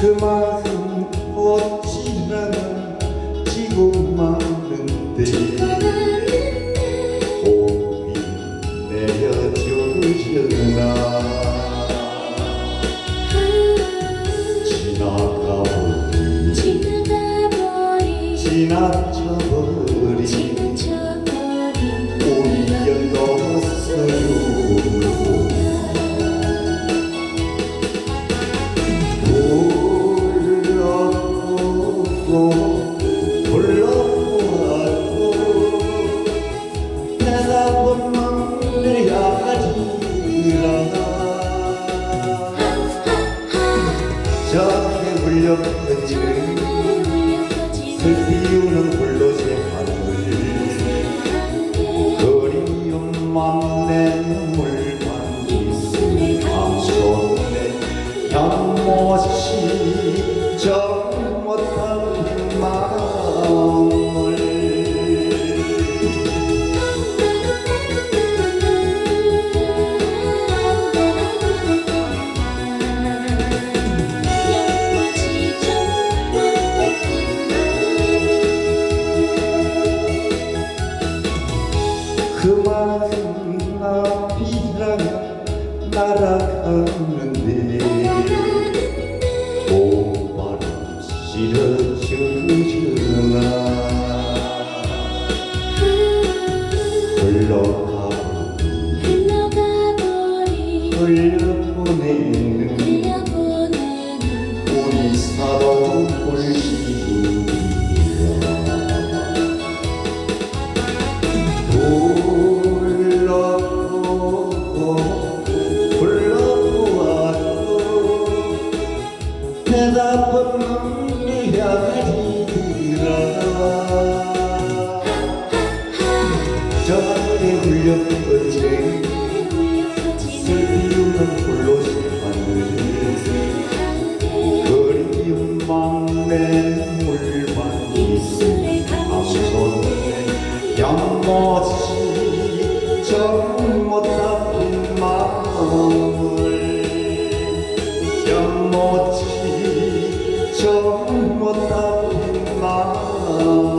그만큼 어찌나는 지고 마는데 봄이 내려주려나? 지나가버린 지나가버린 지나쳐버린 울려퍼지는 슬피우는 불로새 하늘. 그리움만 내 눈물 반기 감손내 연못이 저 그만큼 나비랑 날아가는데 봄바람 실어주나 흘러가버린 흘려보내는 우리 사도 불시 대답은 해야지라 저에 울려 퍼진 슬피우는 홀로새 하늘 그리움만 내 물만 있으니 감손에 양못이 정못한 마음을 양못 이 정못한 마음을